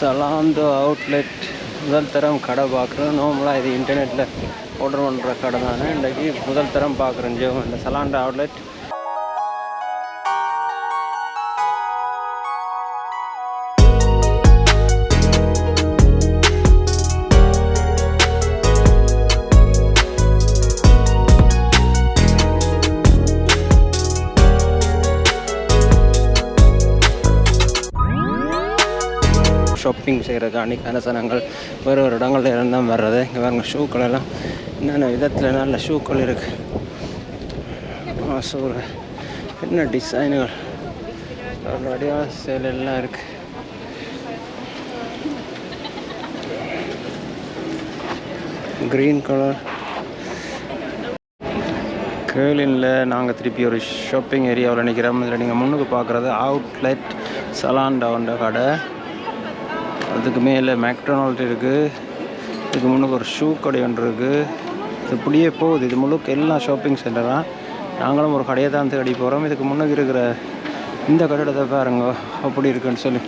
சலாந்தோ outlet முதல் தரம் கடை பார்க்குறோம். நார்மலாக இது இன்டர்நெட்டில் ஆர்டர் பண்ணுற கடை தானே. இன்றைக்கி முதல் தரம் பார்க்குறேன் இந்த சலாண்டோ அவுட்லெட் ஷாப்பிங் செய்கிறதுக்காண்டி கனசனங்கள் வேறு ஒரு இடங்கள்ல இருந்தால் வர்றது. இங்கே பாருங்க ஷூக்கள் எல்லாம் என்னென்ன விதத்தில் நல்ல ஷூக்கள் இருக்குது ஸோ என்ன டிசைனுகள்? வடிவான சேல் எல்லாம் இருக்குது க்ரீன் கலர் கேர்லினில் நாங்கள் திருப்பி ஒரு ஷாப்பிங் ஏரியாவில் நிற்கிறோம் இதில் நீங்கள் முன்னுக்கு பார்க்குறது அவுட்லெட் சலாண்டவுண்ட கடை. அதுக்கு மேலே மேக்டொனால்ட் இருக்குது இதுக்கு முன்னுக்கு ஒரு ஷூ கடை ஒன்று இருக்குது இது இப்படியே போகுது. இது முழுக்க எல்லா ஷாப்பிங் சென்டராக நாங்களும் ஒரு கடையை தான் தேடி போகிறோம் இதுக்கு முன்னுக்கு இருக்கிற இந்த கட்டிடத்தை பாருங்க. அப்படி இருக்குன்னு சொல்லி.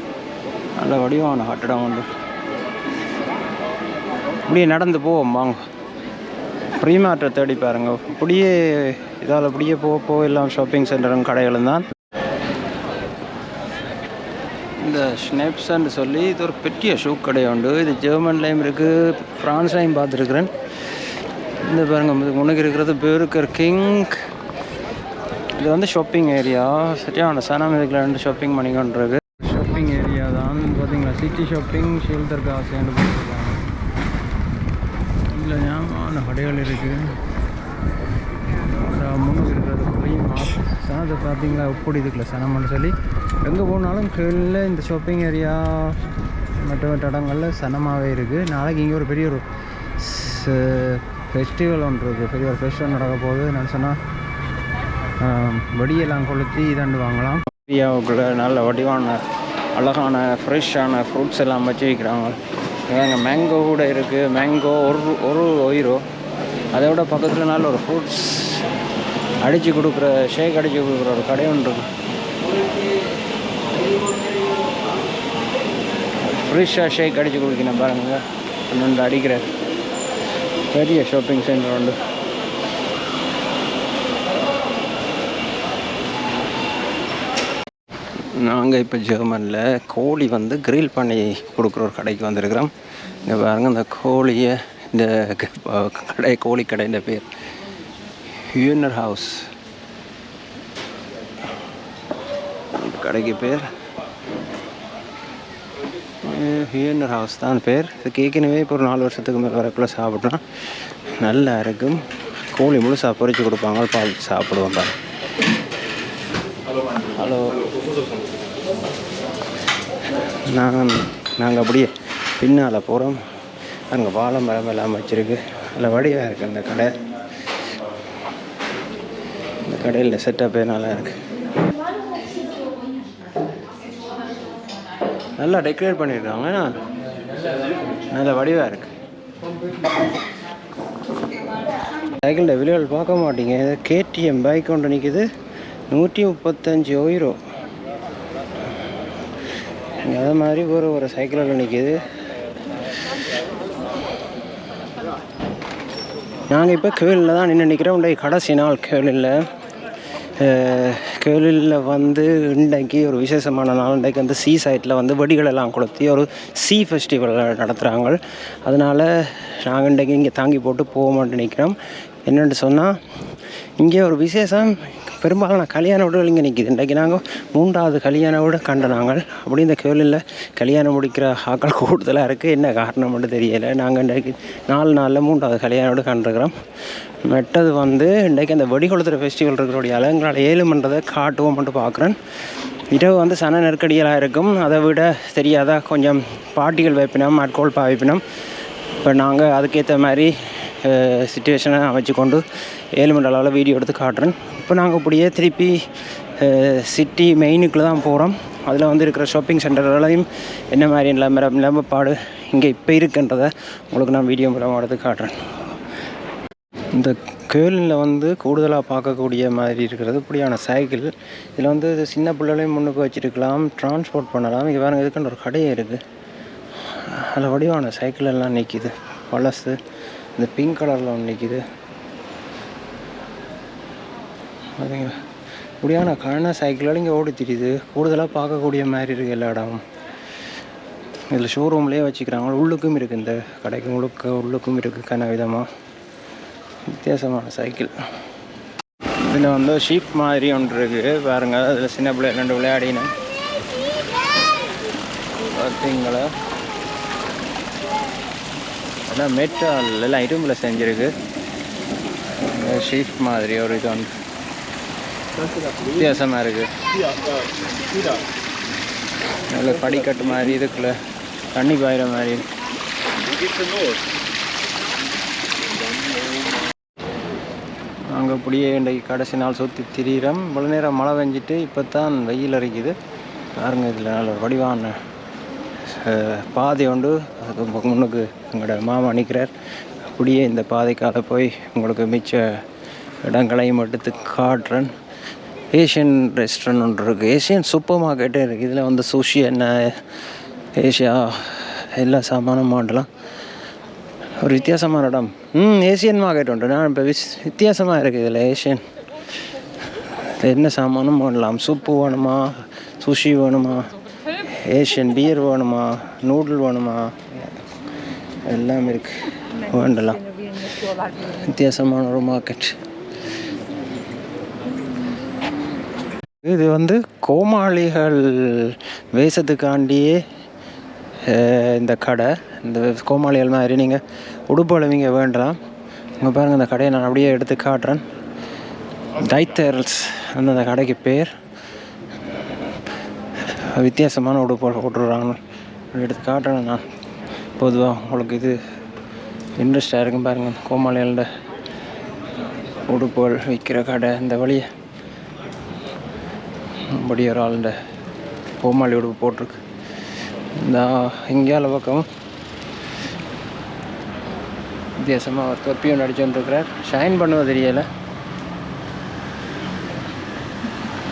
நல்ல வடிவான கட்டிடம் உண்டு. இப்படியே நடந்து போவோம். வாங்க. ப்ரீமார்ட்டை தேடி பாருங்க. இப்படியே இதால் அப்படியே போக போக எல்லாம் ஷாப்பிங் சென்டரும் கடைகளும் தான். இந்த ஸ்னேப்ஸ்ன்னு சொல்லி இது ஒரு பெரிய ஷூ கடை உண்டு. இது ஜெர்மன்லேயும் இருக்குது ஃப்ரான்ஸ்லேயும் பார்த்துருக்குறேன். இந்த பாருங்க முன்னுக்கு இருக்கிறது பேருக்கர் கிங் இது வந்து ஷாப்பிங் ஏரியா சரியான சனம் இதுக்குள்ள ரெண்டு ஷாப்பிங் பண்ணிக்கொண்டிருக்கு ஷாப்பிங் ஏரியா தான். பார்த்தீங்களா சிட்டி ஷாப்பிங் ஷீல்தர் காசுன்னு போட்டுருக்காங்க இதில் ஞாபகமான கடைகள் இருக்குது முன்னுக்கு அது பார்த்தீங்களா? உப்புடி இதுக்குள்ள சனம்னு சொல்லி எங்கே போனாலும் கீழே இந்த ஷாப்பிங் ஏரியா மற்ற மற்ற இடங்களில் சனமாகவே இருக்குது நாளைக்கு இங்கே ஒரு பெரிய ஒரு ஃபெஸ்டிவல் ஒன்று இருக்குது பெரிய ஒரு ஃபெஸ்டிவல் நடக்க போகுது. என்னன்னு சொன்னால் வெடியெல்லாம் கொளுத்தி இதாண்டு வாங்கலாம். ஏரியாவுக்குள்ள நல்ல வடிவான அழகான ஃப்ரெஷ்ஷான ஃப்ரூட்ஸ் எல்லாம் வச்சு வைக்கிறாங்க இவங்க மேங்கோ கூட இருக்குது மேங்கோ ஒரு ஒரு ஒயிரோ அதை விட பக்கத்தில் நல்ல ஒரு ஃப்ரூட்ஸ் அடித்து கொடுக்குற ஷேக் அடித்து கொடுக்குற ஒரு கடை ஒன்று இருக்கு. ஃப்ரெஷ்ஷாக ஷேக் அடித்து கொடுக்கணும் பாருங்க. ஒன்று அடிக்கிற பெரிய ஷாப்பிங் சென்டர் உண்டு நாங்கள் இப்போ ஜெர்மனில் கோழி வந்து கிரில் பண்ணி கொடுக்குற ஒரு கடைக்கு வந்திருக்கிறோம். இங்கே பாருங்கள் இந்த கோழியை இந்த க- கடை கோழி கடைன்ற பேர். ஹியூனர் ஹவுஸ் கடைக்கு பேர். ஹியூனர் ஹவுஸ் தான் பேர். இது ஏற்கனவே இப்போ ஒரு நாலு வருஷத்துக்கு மேலே வரக்குள்ளே சாப்பிட்டோம் நல்லா இருக்கும் கோழி முழுசாக பொரிச்சு கொடுப்பாங்க. பால் சாப்பிடுவோம் பாருங்க ஹலோ. நான் நாங்கள் அப்படியே பின்னால் போகிறோம் அங்கே வாழை மரம் எல்லாம் வச்சுருக்கு. அதில் வடிவாக இருக்குது அந்த கடை. இந்த கடையில் செட்டப்பே நல்லா இருக்கு. நல்லா டெக்கரேட் பண்ணியிருக்காங்க நல்ல வடிவாக இருக்கு. சைக்கிளில் விலைகள் பார்க்க மாட்டீங்க. கேடிஎம் பைக் ஒன்று நிற்கிது நூற்றி முப்பத்தஞ்சு ஓயிரோ அதே மாதிரி ஒரு ஒரு சைக்கிளில் நிற்கிது நாங்கள் இப்போ கேளில் தான் நின்று நிற்கிறோம் இன்றைக்கு கடைசி நாள் கேளில் கேளில் வந்து இன்றைக்கு ஒரு விசேஷமான நாள். இன்றைக்கு வந்து சீ சைட்டில் வந்து வெடிகளெல்லாம் கொளுத்தி ஒரு சீ ஃபெஸ்டிவல் நடத்துகிறாங்க அதனால் நாங்கள் இன்றைக்கு இங்கே தாங்கி போட்டு போக மாட்டேன் நிற்கிறோம் என்னென்னு சொன்னால் இங்கே ஒரு விசேஷம். பெரும்பாலான கல்யாண வீடுகள் இங்கே நிற்கிது இன்றைக்கு நாங்கள் மூன்றாவது கல்யாண வீடு கண்ட நாங்கள். அப்படி இந்த கோயிலில் கல்யாணம் முடிக்கிற ஆக்கள் கூடுதலாக இருக்குது என்ன காரணம் மட்டும் தெரியலை. நாங்கள் இன்றைக்கு நாலு நாளில் மூன்றாவது கல்யாண வீடு கண்டிருக்கிறோம். மெட்டது வந்து இன்றைக்கு அந்த வெடிகொளுத்துற ஃபெஸ்டிவல் இருக்கிறோடைய எங்களால் ஏழு பண்ணுறதை காட்டுவோம் மட்டும் பார்க்குறேன். இரவு வந்து சன நெருக்கடிகளாக இருக்கும். அதை விட தெரியாதா? கொஞ்சம் பாட்டிகள் வைப்பினோம் ஆட்கோல் பா வைப்பினோம் இப்போ நாங்கள் அதுக்கேற்ற மாதிரி சுச்சுவேஷனை அமைச்சு கொண்டு ஏழு அளவில் வீடியோ எடுத்து காட்டுறேன். இப்போ நாங்கள் இப்படியே திருப்பி சிட்டி மெயினுக்குள்ளே தான் போகிறோம் அதில் வந்து இருக்கிற ஷாப்பிங் சென்டர்களையும் என்ன மாதிரி நிலைமை நிலைமைப்பாடு இங்கே இப்போ இருக்குன்றதை உங்களுக்கு நான் வீடியோ மூலமாக எடுத்து காட்டுறேன். இந்த கேர்ளில் வந்து கூடுதலாக பார்க்கக்கூடிய மாதிரி இருக்கிறது இப்படியான சைக்கிள் இதில் வந்து சின்ன பிள்ளைகளையும் முன்னுக்கு வச்சுருக்கலாம் டிரான்ஸ்போர்ட் பண்ணலாம். இங்கே வேறு இதுக்குன்னு ஒரு கடையே இருக்குது அதில் வடிவான சைக்கிள் எல்லாம் நிற்கிது பழசு இந்த பிங்க் கலரில் ஒன்று நிற்கிது பார்த்தீங்களா இப்படியான கண்ண சைக்கிளோட இங்கே ஓடி தெரியுது. கூடுதலாக பார்க்கக்கூடிய மாதிரி இருக்குது எல்லா இடமும். இதில் ஷோரூம்லேயே வச்சுக்கிறாங்க. உள்ளுக்கும் இருக்குது இந்த கடைக்கு. முழுக்க உள்ளுக்கும் இருக்குது கன விதமாக வித்தியாசமான சைக்கிள் இதில் வந்து ஷீப் மாதிரி ஒன்று இருக்குது பாருங்க. அதில் சின்ன பிள்ளை ரெண்டு விளையாடினேன் பார்த்தீங்களா அதான் மெட்டால் எல்லாம் இரும்பில் செஞ்சுருக்கு. ஷீப் மாதிரி ஒரு இது ஒன்று. வித்தியாசமாக இருக்குது நல்ல படிக்கட்டு மாதிரி இதுக்குள்ள தண்ணி பாயிற மாதிரி. அங்கே அப்படியே இன்றைக்கு கடைசி நாள் சுற்றி திரியிறோம். இவ்வளோ நேரம் மழை பெஞ்சிட்டு இப்போ தான் வெயில் அரைக்குது பாருங்க இதில் நல்ல வடிவான பாதை உண்டு. அதுக்கு முன்னுக்கு எங்களோட மாமா நிற்கிறார் அப்படியே இந்த பாதைக்கால போய் உங்களுக்கு மிச்ச இடங்களையும் எடுத்து காட்டுறேன். ஏஷியன் ரெஸ்டாரண்ட் ஒன்று இருக்குது ஏஷியன் சூப்பர் மார்க்கெட்டே இருக்குது இதில் வந்து சுஷி என்ன ஏஷியா எல்லா சாமானும் மாட்டலாம் ஒரு வித்தியாசமான இடம். ம் ஏசியன் மார்க்கெட் உண்டு நான் இப்போ விஸ் வித்தியாசமாக இருக்குது இதில் ஏஷியன். என்ன சாமானும் பண்ணலாம் சூப்பு வேணுமா? சுஷி வேணுமா? ஏஷியன் பியர் வேணுமா? நூடுல் வேணுமா? எல்லாம் இருக்குது வேண்டலாம். வித்தியாசமான ஒரு மார்க்கெட். இது வந்து கோமாளிகள் வேஷத்துக்காண்டியே இந்த கடை. இந்த கோமாளிகள் மாதிரி நீங்கள் உடுப்பளவிங்க வேண்டாம். இங்கே பாருங்கள் இந்த கடையை நான் அப்படியே எடுத்து காட்டுறேன். டைத்தர்ஸ் அந்த அந்த கடைக்கு பேர். வித்தியாசமான உடுப்புகள் போட்டுருறாங்க எடுத்து காட்டுறேன் நான். பொதுவாக உங்களுக்கு இது இன்ட்ரெஸ்டாக இருக்கும் பாருங்கள் கோமாளிகளோட உடுப்புகள் விற்கிற கடை இந்த வழியை. நம்முடைய ஒரு ஆளுண்ட கோமாளி உடுப்பு போட்டிருக்கு. இந்த இங்கேயால பக்கம் வித்தியாசமாக ஒரு தொப்பியும் நடிச்சுருக்கிறார் ஷைன் பண்ணுவோம் தெரியலை.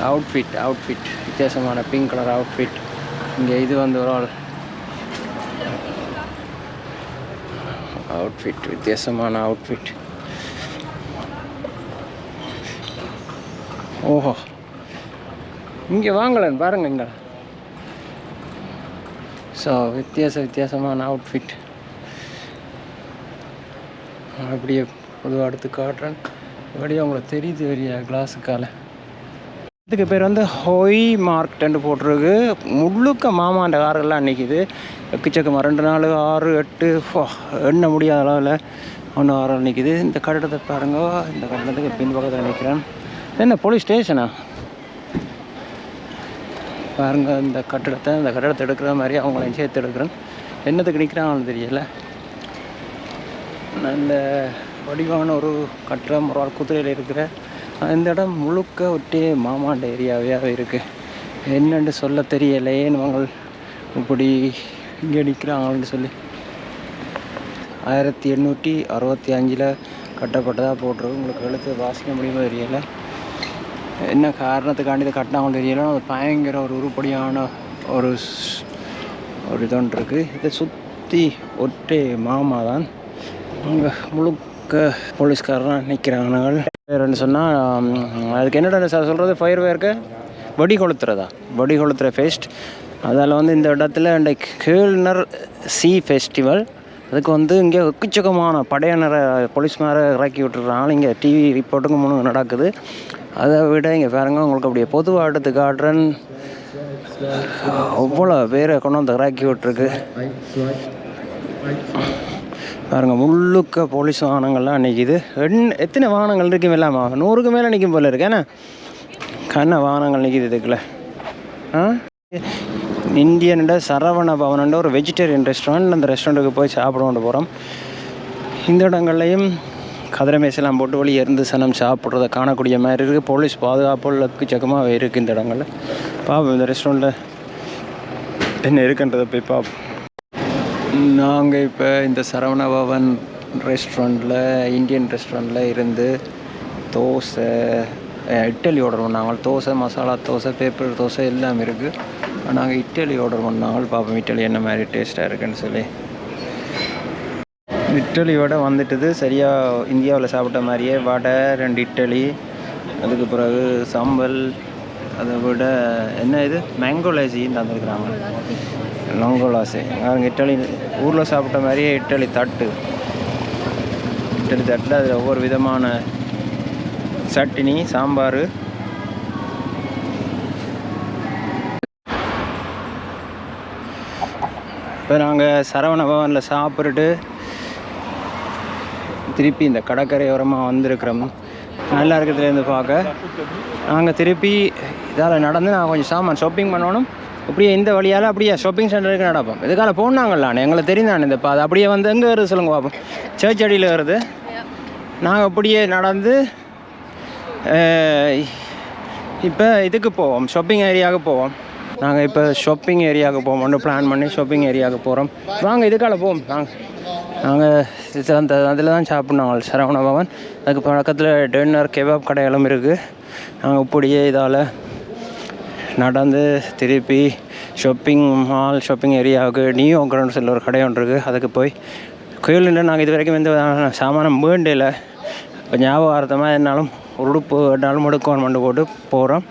அவுட்ஃபிட் அவுட்ஃபிட் வித்தியாசமான பிங்க் கலர் அவுட்ஃபிட் இங்கே இது வந்து ஒரு ஆள். அவுட்ஃபிட் வித்தியாசமான அவுட்ஃபிட் ஓஹோ. இங்கே வாங்கலன் பாருங்க இங்கே. ஸோ வித்தியாச வித்தியாசமான அவுட்ஃபிட் அப்படியே பொதுவாக எடுத்து காட்டுறேன். இப்படியே உங்களுக்கு தெரியுது வரியா கிளாஸுக்கால இதுக்கு பேர் வந்து ஹொய் மார்க்டன்னு போட்டிருக்கு. முழுக்க மாமாண்ட காரெல்லாம் நிற்கிது எக்கச்சக்கமாக ரெண்டு நாலு ஆறு எட்டு ஃபா, எண்ண முடியாத அளவில் ஒன்று ஆறு நிற்கிது இந்த கட்டடத்தை பாருங்க. இந்த கட்டடத்துக்கு பின் பக்கத்தில் நிற்கிறேன் என்ன போலீஸ் ஸ்டேஷனா பாருங்க இந்த கட்டடத்தை இந்த கட்டடத்தை எடுக்கிற மாதிரி அவங்களையும் சேர்த்து எடுக்கிறேன். என்னத்துக்கு நிற்கிறாங்கன்னு தெரியல. நல்ல வடிவான ஒரு கட்டடம் ஒரு ஆள் குதிரையில் இருக்கிற இந்த இடம் முழுக்க ஒட்டி மாமாண்ட ஏரியாவே இருக்குது என்னென்னு சொல்ல தெரியலையேன்னு அவங்க இப்படி இங்கே நிற்கிறாங்கன்னு சொல்லி. ஆயிரத்தி எண்ணூற்றி அறுபத்தி அஞ்சில் கட்டப்பட்டதாக போட்டிருக்கு. உங்களுக்கு எழுத்து வாசிக்க முடியுமோ தெரியலை. என்ன காரணத்துக்காண்டி இதை கட்டினாங்கன்னு தெரியல. அது பயங்கர ஒரு உருப்படியான ஒரு ஒரு இதொன்று இருக்குது இதை சுற்றி ஒட்டே மாமா தான் அங்கே முழுக்க போலீஸ்காரலாம் நிற்கிறாங்க வேறுன்னு சொன்னால் அதுக்கு என்னடா சார் சொல்கிறது ஃபயர் வேர்க்கு வடி கொளுத்துறதா? வடி கொளுத்துற ஃபெஸ்ட் அதால் வந்து இந்த இடத்துல இந்த கேள்னர் சி ஃபெஸ்டிவல் அதுக்கு வந்து இங்கே எக்கச்சக்கமான படையினரை போலீஸ்மாரை இறக்கி விட்டுறாங்க இங்கே டிவி ரிப்போர்ட்டுக்கு மூணு நடக்குது. அதை விட இங்கே பாருங்க உங்களுக்கு அப்படியே பொது எடுத்து காட்டுறேன். அவ்வளோ பேரை கொண்டு வந்து இறக்கி விட்டுருக்கு. பாருங்க முள்ளுக்க போலீஸ் வாகனங்கள்லாம் நிற்கிது எண் எத்தனை வாகனங்கள் இருக்கும் இல்லாமா? நூறுக்கு மேலே நிற்கும் போல இருக்கு. ஏன்னா கண்ண வாகனங்கள் நிற்கிது இதுக்குள்ள. ஆ? இந்தியன்ட சரவண பவனண்ட ஒரு வெஜிடேரியன் ரெஸ்டாரண்ட் அந்த ரெஸ்டாரண்ட்டுக்கு போய் சாப்பிட கொண்டு போகிறோம் இந்த இடங்கள்லையும் கதிரை மேசெல்லாம் போட்டு வழி இருந்து சனம் சாப்பிட்றத காணக்கூடிய மாதிரி இருக்குது. போலீஸ் பாதுகாப்புகளுக்கு சக்கமாக இருக்குது இந்த இடங்களில். பாப்போம் இந்த ரெஸ்டாரண்ட்டில் என்ன இருக்குன்றதை போய் பார்ப்போம் நாங்கள் இப்போ இந்த சரவண பவன் ரெஸ்டாரண்ட்டில் இந்தியன் ரெஸ்டாரண்ட்டில் இருந்து தோசை இட்டலி இட்லி ஆர்டர் பண்ணாங்க. தோசை மசாலா தோசை பேப்பர் தோசை எல்லாம் இருக்குது நாங்கள் இட்டலி ஆர்டர் பண்ணாங்க. பார்ப்போம் இட்டலி என்ன மாதிரி டேஸ்ட்டாக இருக்குன்னு சொல்லி. இட்டலியோட வந்துட்டது. சரியாக இந்தியாவில் சாப்பிட்ட மாதிரியே வடை ரெண்டு இட்டலி அதுக்கு பிறகு சம்பல் அதை விட என்ன இது? மேங்கோ லேசின்னு தந்துருக்குறாங்க. லங்கோலாசி அவங்க இட்டலி ஊரில் சாப்பிட்ட மாதிரியே இட்டலி தட்டு. இட்டலி தட்டில் அதில் ஒவ்வொரு விதமான சட்னி சாம்பார். இப்போ நாங்கள் சரவண பவனில் சாப்பிட்டுட்டு திருப்பி இந்த கடற்கரையோரமாக வந்திருக்கிறோம். நல்லா இருக்கிறதுலேருந்து பார்க்க. நாங்கள் திருப்பி இதால் நடந்து நான் கொஞ்சம் சாமான் ஷாப்பிங் பண்ணணும். அப்படியே இந்த வழியால் அப்படியே ஷாப்பிங் சென்டருக்கு நடப்போம். இதுக்கால போனாங்களான்னு எங்களுக்கு தெரிந்தானே இந்த இப்போ அது அப்படியே வந்து எங்கே வருது சொல்லுங்க பார்ப்போம் சர்ச் அடியில் வருது. நாங்கள் அப்படியே நடந்து இப்போ இதுக்கு போவோம். ஷாப்பிங் ஏரியாவுக்கு போவோம். நாங்கள் இப்போ ஷாப்பிங் ஏரியாவுக்கு போவோம்னு பிளான் பண்ணி ஷாப்பிங் ஏரியாவுக்கு போகிறோம் வாங்க இதுக்கால போவோம். நாங்கள் நாங்கள் இதில் அந்த அதில் தான் சாப்பிட்ணோம் சரவண பவன். அதுக்கு பக்கத்தில் டென்னர் கெபாப் கடைகளும் இருக்குது நாங்கள் இப்படியே இதால் நடந்து திருப்பி ஷாப்பிங் மால் ஷாப்பிங் ஏரியாவுக்கு நியூ கிரவுண்ட் சொல்லி ஒரு கடை ஒன்று இருக்குது அதுக்கு போய் கோயிலில் நாங்கள் இது வரைக்கும் எந்த விதமான சாமானம் வேண்டியில் இப்போ ஞாபகார்த்தமாக என்னாலும் உடுப்பு வேணாலும் எடுக்கணும் மண்டு போட்டு போகிறோம்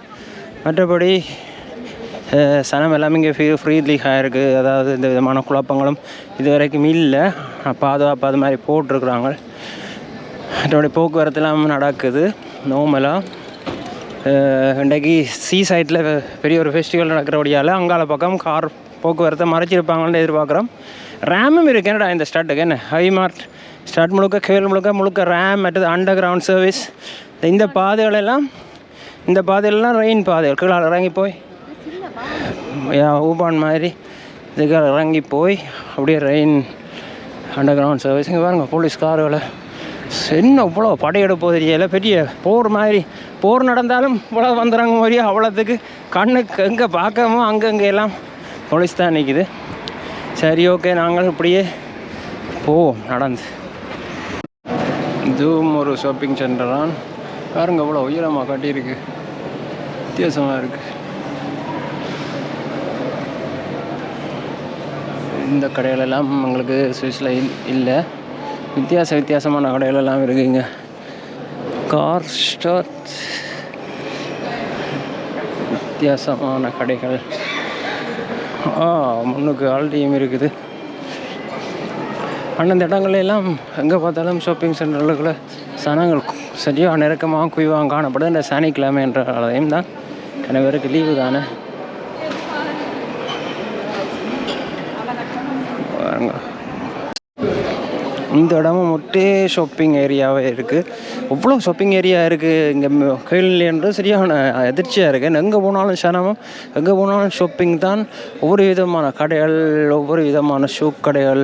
மற்றபடி சனம் எல்லாமே இங்கே ஃப்ரீ ஃப்ரீலியாக இருக்குது அதாவது இந்த விதமான குழப்பங்களும் இது வரைக்கும் இல்லை. பாதுகாப்பு அது மாதிரி போட்டிருக்குறாங்க. அதோடைய போக்குவரத்துலாம் நடக்குது. நோமலாக இன்றைக்கு சீ சைட்டில் பெரிய ஒரு ஃபெஸ்டிவல் நடக்கிறபடியால் அங்கால பக்கம் கார் போக்குவரத்தை மறைச்சிருப்பாங்கன்னு எதிர்பார்க்குறோம். ரேமும் இருக்குது என்னடா இந்த ஸ்டார்ட்டுக்கு என்ன? ஹை மார்ட் ஸ்டார்ட் முழுக்க கேள் முழுக்க முழுக்க ரேம் மற்றது அண்டர் கிரவுண்ட் சர்வீஸ் இந்த பாதைகளெல்லாம் இந்த பாதைகள்லாம் ரெயின் பாதைகள். கீழே இறங்கி போய் ஊபான் மாதிரி இதுக்கு இறங்கி போய் அப்படியே ரெயின் அண்டர் கிரவுண்ட் சர்வீஸ் இங்கே பாருங்கள் போலீஸ் கார்களை என்ன இவ்வளோ படையெடுப்பு தெரியல பெரிய போர் மாதிரி. போர் நடந்தாலும் இவ்வளோ வந்துடுறாங்க மாதிரியே அவ்வளோத்துக்கு கண்ணுக்கு எங்கே பார்க்கமோ அங்கங்கே எல்லாம் போலீஸ் தான் நிற்கிது சரி ஓகே நாங்கள் இப்படியே போவோம் நடந்து. இதுவும் ஒரு ஷாப்பிங் சென்டர் தான். பாருங்க இவ்வளோ உயரமாக கட்டியிருக்கு. வித்தியாசமாக இருக்குது இந்த கடைகளெல்லாம் எங்களுக்கு சுவிஸில் இல்லை. வித்தியாச வித்தியாசமான கடைகளெல்லாம் இருக்குங்க. கார் ஸ்டார் வித்தியாசமான கடைகள். ஆ முன்னுக்கு ஆல்டியும் இருக்குது. ஆனால் இந்த இடங்கள்ல எல்லாம் எங்கே பார்த்தாலும் ஷாப்பிங் சென்டர்களுக்குள்ள சனங்கள் சரியாக நெருக்கமாக குவிவாங்க காணப்படுது. இந்த சனிக்கிழமை என்ற அதையும் தான். கணவருக்கு லீவு தானே. இந்த இடமும் மொட்டே ஷாப்பிங் ஏரியாவே இருக்குது அவ்வளோ ஷாப்பிங் ஏரியா இருக்குது இங்கே கோயில்ன்றது சரியான எதிர்ச்சியாக இருக்குது எங்கே போனாலும் சனமும் எங்கே போனாலும் ஷாப்பிங் தான் ஒவ்வொரு விதமான கடைகள் ஒவ்வொரு விதமான ஷூ கடைகள்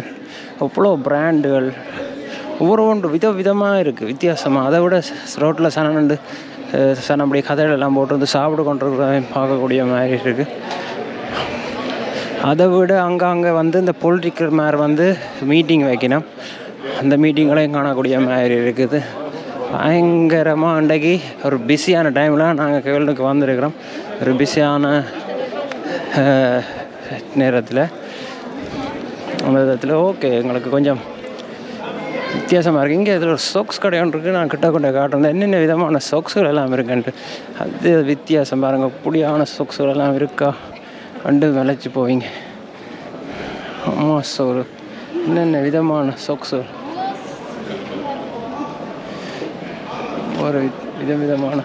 அவ்வளோ பிராண்டுகள் ஒவ்வொரு ஒன்று வித விதமாக இருக்குது வித்தியாசமாக அதை விட ரோட்டில் சனம் நின்று சனம் அப்படியே கதைகள் எல்லாம் போட்டு வந்து சாப்பிட்டு கொண்டிருக்கிறத பார்க்கக்கூடிய மாதிரி இருக்குது அதை விட அங்கங்கே வந்து இந்த பொலிட்டிக்கல் மேர் வந்து மீட்டிங் வைக்கணும். அந்த மீட்டிங்களையும் காணக்கூடிய மாதிரி இருக்குது. பயங்கரமாக அன்றைக்கு ஒரு பிஸியான டைமில் நாங்கள் கேளுக்கு வந்திருக்கிறோம். ஒரு பிஸியான நேரத்தில். அந்த விதத்தில் ஓகே எங்களுக்கு கொஞ்சம் வித்தியாசமாக இருக்குது இங்கே இதில் ஒரு சோக்ஸ் கடை ஒன்று இருக்குது நான் கிட்ட கொண்டு காட்டுறேன். என்னென்ன விதமான சோக்ஸுகள் எல்லாம் இருக்குன்ட்டு. அது வித்தியாசம் பாருங்கள் புடியான சோக்ஸுகள் எல்லாம் இருக்கா? கண்டு விளைச்சி போவீங்க. ஆமாம் சோறு. என்னென்ன விதமான சொக்ஸுகள் ஒரு வி- விதம் விதமான.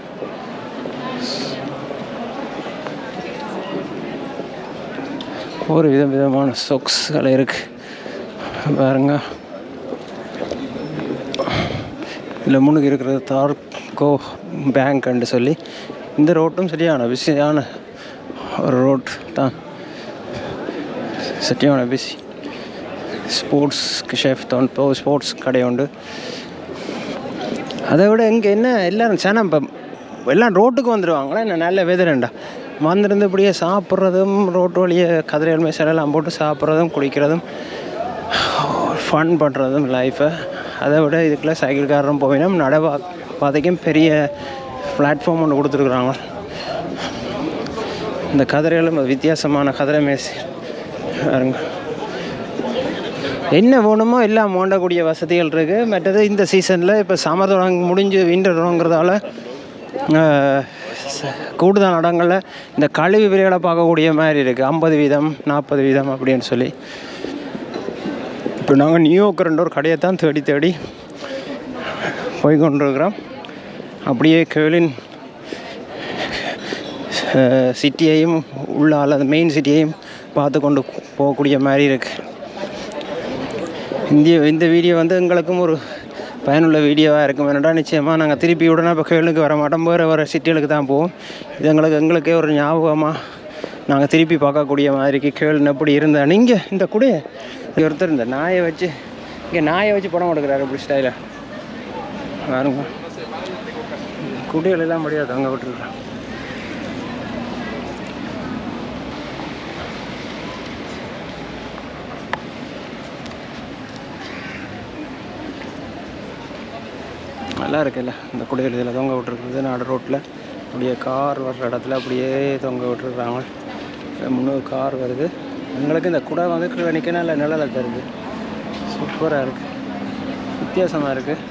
ஒரு விதம் விதமான சொக்ஸ்கள் இருக்கு. பாருங்க. இதில் முன்னுக்கு இருக்கிறது தார்கோ பேங்க்னு சொல்லி. இந்த ரோட்டும் சரியான பிஸியான ஒரு ரோட் தான். சரியான பிஸி ஸ்போர்ட்ஸ் ஷெஃப் உண்டு ஸ்போர்ட்ஸ் கடை உண்டு. அதை விட இங்கே என்ன எல்லோரும் சேனம் இப்போ எல்லாம் ரோட்டுக்கு வந்துடுவாங்களா என்ன நல்ல வெதரண்டா வந்திருந்து இப்படியே சாப்பிட்றதும் ரோட்டு வழியே கதிரைகள் மேசெல்லாம் போட்டு சாப்பிட்றதும் குடிக்கிறதும் ஃபன் பண்ணுறதும் லைஃப்பை அதை விட இதுக்குள்ளே சைக்கிள்காரரும் போயினோம் நட பா- பாதைக்கும் பெரிய பிளாட்ஃபார்ம் ஒன்று கொடுத்துருக்குறாங்க. இந்த கதிரைகளும் வித்தியாசமான கதிரை மேசி. பாருங்க. என்ன வேணுமோ எல்லாம் மோண்டக்கூடிய வசதிகள் இருக்குது மற்றது இந்த சீசனில் இப்போ சமர் தொடங்க முடிஞ்சு விண்டர் தொடங்குறதால ச- கூடுதல் இடங்களில் இந்த கழிவு விலைகளை பார்க்கக்கூடிய மாதிரி இருக்குது ஐம்பது வீதம் நாற்பது வீதம் அப்படின்னு சொல்லி. இப்போ நாங்கள் நியூயோர்க் ரெண்டு ஒரு கடையை தான் தேடி தேடி போய் கொண்டிருக்கிறோம் அப்படியே கேளின் சிட்டியையும் உள்ளால அந்த மெயின் சிட்டியையும் பார்த்து கொண்டு போகக்கூடிய மாதிரி இருக்குது இந்திய இந்த வீடியோ வந்து எங்களுக்கும் ஒரு பயனுள்ள வீடியோவாக இருக்கும். என்னடா நிச்சயமாக நாங்கள் திருப்பி உடனே இப்போ கேளுக்கு வர மாட்டோம். வேறு வேறு சிட்டிகளுக்கு தான் போவோம். இது எங்களுக்கு எங்களுக்கே ஒரு ஞாபகமாக நாங்கள் திருப்பி பார்க்கக்கூடிய மாதிரிக்கு கேள்வி எப்படி இருந்தா நீங்கள் இந்த குடைய ஒருத்தர் இந்த நாயை வச்சு இங்கே நாயை வச்சு படம் எடுக்கிறாரு இப்படி ஸ்டைலில் பாருங்க. குடிகளெல்லாம் முடியாது அங்கே விட்டுருக்குறோம் நல்லா இருக்குல்ல இந்த குடிகள் இதில் தொங்க விட்டுருக்குது நடு ரோட்டில் அப்படியே கார் வர்ற இடத்துல அப்படியே தொங்க விட்டுருக்குறாங்க. முன்னூறு கார் வருது. எங்களுக்கு இந்த குடை வந்து கீழே நிற்கணும் இல்லை நிழலை தருது சூப்பராக இருக்குது வித்தியாசமாக இருக்குது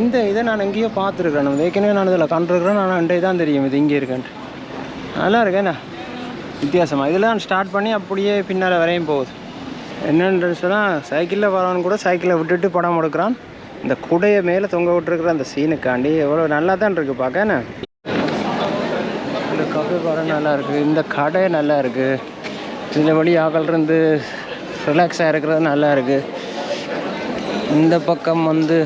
இந்த இதை நான் எங்கேயோ பார்த்துருக்கேன் நம்ம ஏற்கனவே நான் இதில் கண்டிருக்கிறேன். நான் அண்டே தான் தெரியும் இது இங்கே இருக்கேன்ட்டு. நல்லா இருக்கேண்ணா வித்தியாசமாக இதில் நான் ஸ்டார்ட் பண்ணி அப்படியே பின்னால் வரையும் போகுது. என்னென்னு சொன்னால் சைக்கிளில் வரவன் கூட சைக்கிளை விட்டுட்டு படம் எடுக்கிறான். இந்த குடையை மேலே தொங்க விட்டுருக்குற அந்த சீனுக்காண்டி எவ்வளோ நல்லா தான் இருக்குது பார்க்க இந்த கஃபே பாரம் நல்லா இருக்குது இந்த கடை நல்லா இருக்குது இந்த வழி ஆகலிருந்து ரிலாக்ஸாக இருக்கிறது நல்லா இருக்குது இந்த பக்கம் வந்து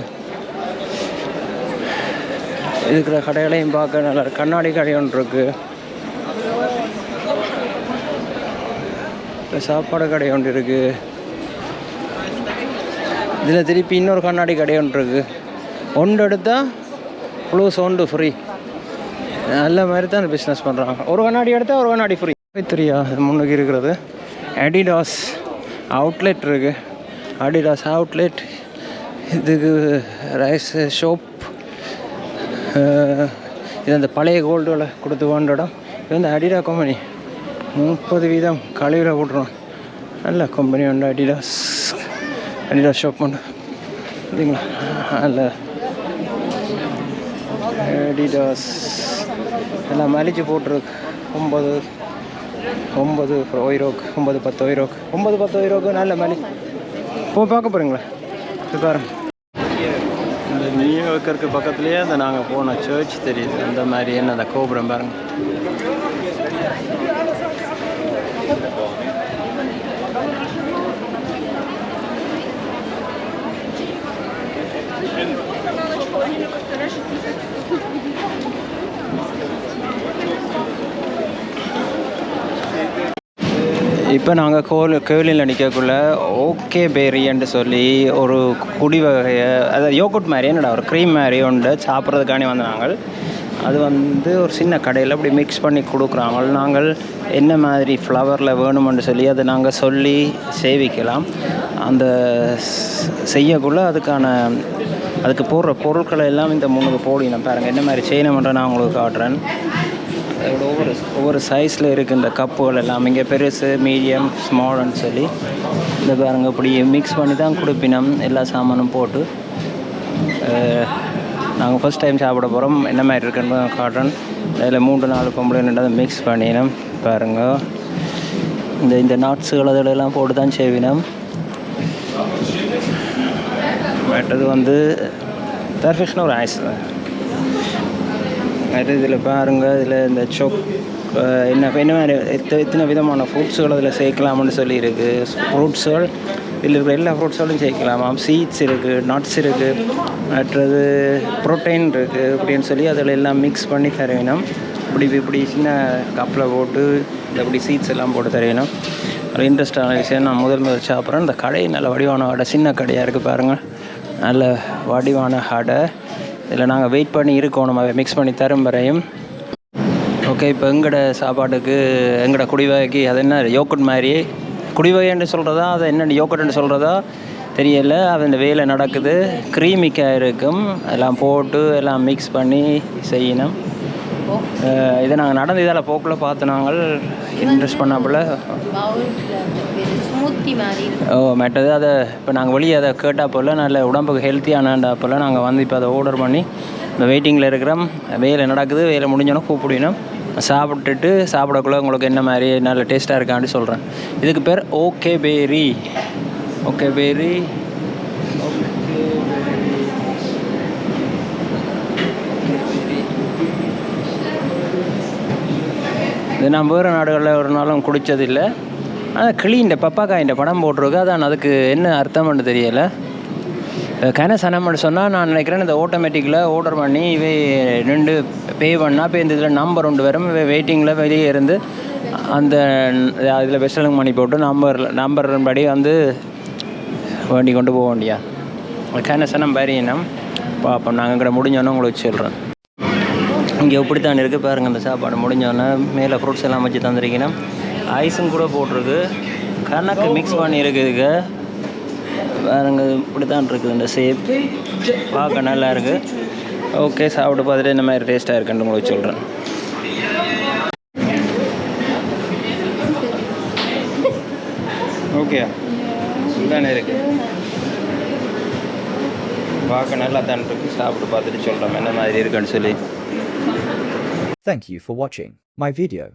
இருக்கிற கடைகளையும் பார்க்க நல்லா இருக்கு. கண்ணாடி கடை ஒன்று இருக்குது சாப்பாடு கடை ஒன்று இருக்குது இதில் திருப்பி இன்னொரு கண்ணாடி கடை ஒன்று இருக்குது ஒன்று எடுத்தால் ப்ளூஸ் ஒன்று ஃப்ரீ நல்ல மாதிரி தான் பிஸ்னஸ் பண்ணுறாங்க ஒரு கண்ணாடி எடுத்தால் ஒரு கண்ணாடி ஃப்ரீ த்ரீயா முன்னுக்கு இருக்கிறது. அடிடாஸ் அவுட்லெட் இருக்குது அடிடாஸ் அவுட்லெட் இதுக்கு ரைஸ் ஷோப் இது அந்த பழைய கோல்டுகளை கொடுத்து வாண்ட இடம். இது வந்து அடிடா கம்பெனி முப்பது வீதம் கழிவில் போட்டுருவோம் நல்ல கம்பெனி உண்டு அடிடாஸ் அடிடாஸ் ஷாப் ஒன்று இல்லைங்களா? நல்ல அடிடாஸ் எல்லாம் மலிச்சு போட்டிருக்கு. ஒம்பது ஒம்பது ஒயிரோக்கு ஒம்பது பத்து ஒயிரோக்கு ஒம்பது பத்து ஒயிரோக்கு நல்ல மலி போ பார்க்க போகிறீங்களா இது பாருங்க. இந்த நியூயார்க்கருக்கு பக்கத்துலேயே அந்த நாங்கள் போன சர்ச் தெரியுது. அந்த மாதிரி என்ன அந்த கோபுரம் பாருங்க. இப்போ நாங்கள் கோவில் கோவிலில் நிற்கக்குள்ள ஓகே பேரின்னு சொல்லி ஒரு குடி வகையை அதாவது யோகுட் மாதிரி என்னடா ஒரு க்ரீம் மாதிரி உண்டு சாப்பிட்றதுக்காண்டி வந்து நாங்கள் அது வந்து ஒரு சின்ன கடையில் அப்படி மிக்ஸ் பண்ணி கொடுக்குறாங்க நாங்கள் என்ன மாதிரி ஃப்ளவரில் வேணுமென்று சொல்லி அதை நாங்கள் சொல்லி சேவிக்கலாம். அந்த செய்யக்குள்ளே அதுக்கான அதுக்கு போடுற பொருட்களை எல்லாம் இந்த மூணுக்கு போடினோம் பாருங்கள் என்ன மாதிரி செய்யணுமென்ற நான் உங்களுக்கு காட்டுறேன். ஒவ்வொரு ஒவ்வொரு சைஸில் இருக்குது இந்த கப்புகள் எல்லாம். இங்கே பெருசு மீடியம் ஸ்மால்னு சொல்லி. இந்த பாருங்க இப்படி மிக்ஸ் பண்ணி தான் கொடுப்பினோம் எல்லா சாமானும் போட்டு. நாங்கள் ஃபஸ்ட் டைம் சாப்பிட போகிறோம் என்ன மாதிரி இருக்குன்னு காட்டுறேன் அதில் மூன்று நாலு பொம்பளை மிக்ஸ் பண்ணினோம். பாருங்கள் இந்த இந்த நட்ஸுகள் அதிலெல்லாம் போட்டு தான் செய்வினோம். மற்றது வந்து தர்ஃபிஷ்னு ஒரு ஐஸ் தான். அது இதில் பாருங்க இதில் இந்த சொக் என்ன என்ன எத்தனை விதமான ஃப்ரூட்ஸுகள் அதில் சேர்க்கலாம்னு சொல்லியிருக்கு. ஃப்ரூட்ஸுகள் இதில் இருக்கிற எல்லா ஃப்ரூட்ஸுகளும் சேர்க்கலாமாம் சீட்ஸ் இருக்குது நட்ஸ் இருக்குது மற்றது ப்ரோட்டீன் இருக்குது அப்படின்னு சொல்லி அதில் எல்லாம் மிக்ஸ் பண்ணி தருவினோம் இப்படி இப்படி சின்ன கப்பில் போட்டு இப்படி சீட்ஸ் எல்லாம் போட்டு தருவினோம் ஒரு இன்ட்ரெஸ்டான விஷயம். நான் முதல் முதல் சாப்பிட்றேன். இந்த கடை நல்ல வடிவான கடை சின்ன கடையாக இருக்குது பாருங்கள் நல்ல வடிவான கடை இதில் நாங்கள் வெயிட் பண்ணி இருக்கணும் அதை மிக்ஸ் பண்ணி தரும் வரையும். ஓகே இப்போ எங்கட சாப்பாட்டுக்கு எங்கட குடிவகைக்கு அது என்ன யோக்கட் மாதிரி? குடிவகைன்னு சொல்கிறதா அது என்ன யோக்கட்னு சொல்கிறதா தெரியல. அது வேலை நடக்குது. க்ரீமிக்காக இருக்கும். எல்லாம் போட்டு எல்லாம் மிக்ஸ் பண்ணி செய்யணும். இதை நாங்கள் நடந்து இதால் போக்கில் பார்த்து நாங்கள் இன்ட்ரெஸ்ட் பண்ணப்பல. மாதிரி. ஓ மெட்டது அதை இப்போ நாங்கள் வெளியே அதை கேட்டால் போல் நல்ல உடம்புக்கு ஹெல்த்தியானண்டா போல் நாங்கள் வந்து இப்போ அதை ஆர்டர் பண்ணி இந்த வெயிட்டிங்கில் இருக்கிறோம். வேலை நடக்குது? வேலை முடிஞ்சோன்னா கூப்பிடணும். சாப்பிட்டுட்டு சாப்பிடக்குள்ள உங்களுக்கு என்ன மாதிரி நல்ல டேஸ்ட்டாக இருக்கான்னு சொல்கிறேன் இதுக்கு பேர் ஓகே பேரி ஓகே பேரி இது நான் வேறு நாடுகளில் ஒரு நாளும் குடித்ததில்லை ஆனால் பப்பாக்கா பப்பாக்காயின் படம் போட்டிருக்கு. அதான் அதுக்கு என்ன அர்த்தம்னு தெரியலை. கன சனம்னு சொன்னால் நான் நினைக்கிறேன் இந்த ஆட்டோமேட்டிக்கில் ஆர்டர் பண்ணி இவை நின்று பே பண்ணால் இப்போ இந்த இதில் நம்பர் ஒன்று வரும். இவை வெயிட்டிங்கில் வெளியே இருந்து அந்த அதில் வெஸ்டலுங்க மணி போட்டு நம்பர் நம்பர் படி வந்து வண்டி கொண்டு போக வேண்டியா? கன சனம் பரியனம் பார்ப்போம் நாங்கள் கூட முடிஞ்சோன்னே உங்களுக்கு சொல்கிறேன் இங்கே இப்படித்தான் இருக்குது பாருங்கள் இந்த சாப்பாடு. முடிஞ்சோன்னே மேலே ஃப்ரூட்ஸ் எல்லாம் வச்சு தந்திருக்கீங்கன்னா ஐஸும் கூட போட்டிருக்கு. கணக்கு மிக்ஸ் பண்ணியிருக்குதுங்க. இருக்குதுங்க பாருங்க இப்படி தான் இருக்குது இந்த ஷேப் பார்க்க நல்லா இருக்குது ஓகே சாப்பிட்டு பார்த்துட்டு இந்த மாதிரி டேஸ்ட்டாக இருக்குன்னு உங்களுக்கு சொல்கிறேன் ஓகே இதுதானே இருக்குது பார்க்க நல்லா தான் இருக்குது சாப்பிட்டு பார்த்துட்டு சொல்கிறோம் என்ன மாதிரி இருக்குன்னு சொல்லி. Thank you for watching my video.